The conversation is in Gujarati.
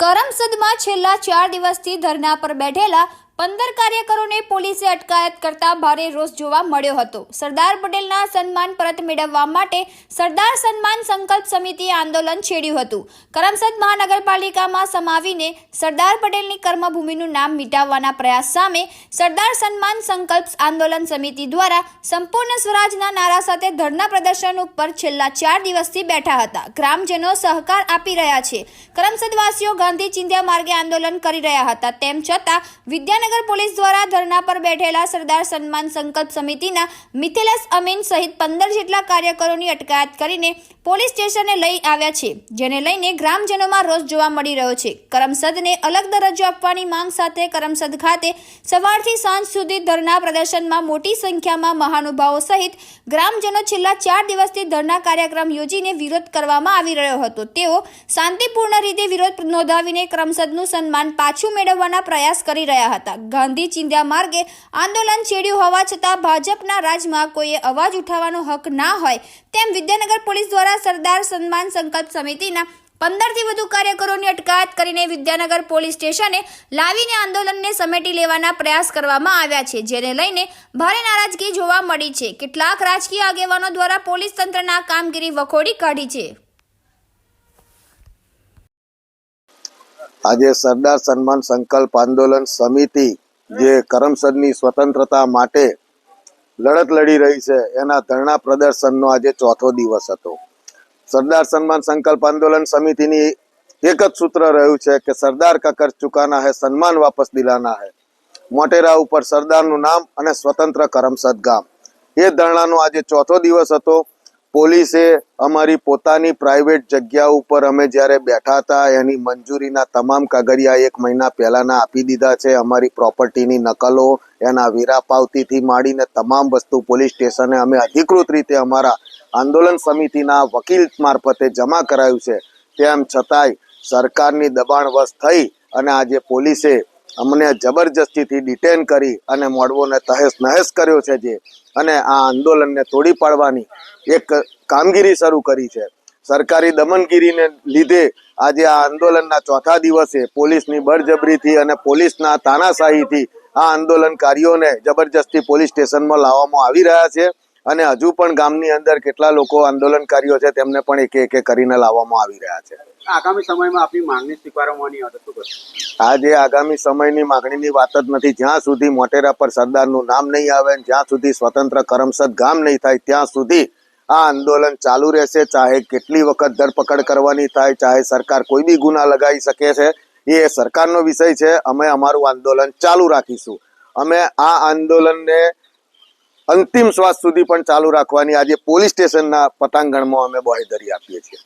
કરમસદમાં છેલ્લા ચાર દિવસથી ધરના પર બેઠેલા પંદર કાર્યકરોને પોલીસે અટકાયત કરતા ભારે રોષ જોવા મળ્યો હતો. સરદાર પટેલના સન્માન પરત મેળવવા માટે સરદાર સન્માન સંકલ્પ સમિતિએ આંદોલન છેડ્યું હતું. કરમસદ મહાનગરપાલિકામાં સમાવીને સરદાર પટેલની કર્મભૂમિનું નામ મિટાવવાના પ્રયાસ સામે સરદાર સન્માન સંકલ્પ આંદોલન સમિતિ દ્વારા સંપૂર્ણ સ્વરાજના નારા સાથે ધરના પ્રદર્શન ઉપર છેલ્લા ચાર દિવસથી બેઠા હતા. ગ્રામજનો સહકાર આપી રહ્યા છે. કરમસદવાસીઓ ગાંધી ચિંધ્યા માર્ગે આંદોલન કરી રહ્યા હતા. તેમ છતાં વિદ્યાનગર પોલીસ દ્વારા ધરના પર બેઠેલા સરદાર સન્માન સંકલ્પ સમિતિના મિથિલેશ અમીન સહિત પંદર જેટલા કાર્યકરોની અટકાયત કરીને પોલીસ સ્ટેશને લઈ આવ્યા છે, જેને લઈને ગ્રામજનોમાં રોષ જોવા મળી રહ્યો છે. કરમસદને અલગ દરજ્જો આપવાની માંગ સાથે કરમસદ ખાતે સવારથી સાંજ સુધી ધરના પ્રદર્શનમાં મોટી સંખ્યામાં મહાનુભાવો સહિત ગ્રામજનો છેલ્લા ચાર દિવસથી ધરના કાર્યક્રમ યોજીને વિરોધ કરવામાં આવી રહ્યો હતો. તેઓ શાંતિપૂર્ણ રીતે વિરોધ નોંધાવીને કરમસદનું સન્માન પાછું મેળવવાના પ્રયાસ કરી રહ્યા હતા. ગાંધી ચિંધ્યા માર્ગે આંદોલન છેડ્યું હોવા છતાં ભાજપના રાજમાં કોઈએ અવાજ ઉઠાવવાનો હક ના હોય તેમ વિદ્યાનગર પોલીસ દ્વારા સરદાર સન્માન સંકલ્પ સમિતિના પંદરથી વધુ કાર્યકરોની અટકાયત કરીને વિદ્યાનગર પોલીસ સ્ટેશને લાવીને આંદોલનને સમેટી લેવાના પ્રયાસ કરવામાં આવ્યા છે, જેને લઈને ભારે નારાજગી જોવા મળી છે. કેટલાક રાજકીય આગેવાનો દ્વારા પોલીસ તંત્રના કામગીરી વખોડી કાઢી છે. આજે સરદાર સન્માન સંકલ્પ આંદોલન સમિતિ જે કરમસદની સ્વતંત્રતા માટે લડત લડી રહી છે, એના ધરણા પ્રદર્શનનો આજે ચોથો દિવસ હતો. સરદાર સન્માન સંકલ્પ આંદોલન સમિતિની એક જ સૂત્ર રહ્યું છે કે સરદાર કા ચુકાના હે, સન્માન વાપસ દિલાના હે. મોટેરા ઉપર સરદારનું નામ અને સ્વતંત્ર કરમસદ ગામ. એ ધરણાનો આજે ચોથો દિવસ હતો. પોલીસે અમારી પોતાની પ્રાઇવેટ જગ્યા ઉપર અમે જ્યારે બેઠા હતા, એની મંજૂરીના તમામ કાગળિયા એક મહિના પહેલાના આપી દીધા છે. અમારી પ્રોપર્ટીની નકલો, એના વેરા પાવતીથી માંડીને તમામ વસ્તુ પોલીસ સ્ટેશને અમે અધિકૃત રીતે અમારા આંદોલન સમિતિના વકીલ મારફતે જમા કરાયું છે. તેમ છતાંય સરકારની દબાણવશ થઈ અને આજે પોલીસે અમને જબરજસ્તીથી ડિટેન કરી અને મોડવોને તહેસ નહેસ કર્યો છે જે. અને આ આંદોલનને તોડી પાડવાની એક કામગીરી શરૂ કરી છે. સરકારી દમનગીરીને લીધે આજે આ આંદોલનના ચોથા દિવસે પોલીસની બળજબરીથી અને પોલીસના તાનાશાહીથી આ આંદોલનકારીઓને જબરજસ્તી પોલીસ સ્ટેશનમાં લાવવામાં આવી રહ્યા છે. અને હજુ પણ ગામની અંદર કેટલા લોકો આંદોલનકારીઓ છે તેમને પણ એક એક કરીને લાવવામાં આવી રહ્યા છે. આગામી સમયમાં આપની માંગણી સ્વીકારવાની આજે આગામી સમયની માંગણીની વાત જ નથી. જ્યાં સુધી મોટેરા પર સરદારનું નામ નહીં આવે જ્યાં સુધી સ્વતંત્ર કરમસદ ગામ નહીં થાય ત્યાં સુધી આ આંદોલન ચાલુ રહેશે. ચાહે કેટલી વખત ધરપકડ કરવાની થાય ચાહે સરકાર કોઈ બી ગુના લગાવી શકે છે એ સરકારનો વિષય છે. અમે અમારું આંદોલન ચાલુ રાખીશું. અમે આ આંદોલનને અંતિમ શ્વાસ સુધી પણ ચાલુ રાખવાની આજે પોલીસ સ્ટેશનના પતાંગણમાં અમે બાહેધરી આપીએ છીએ.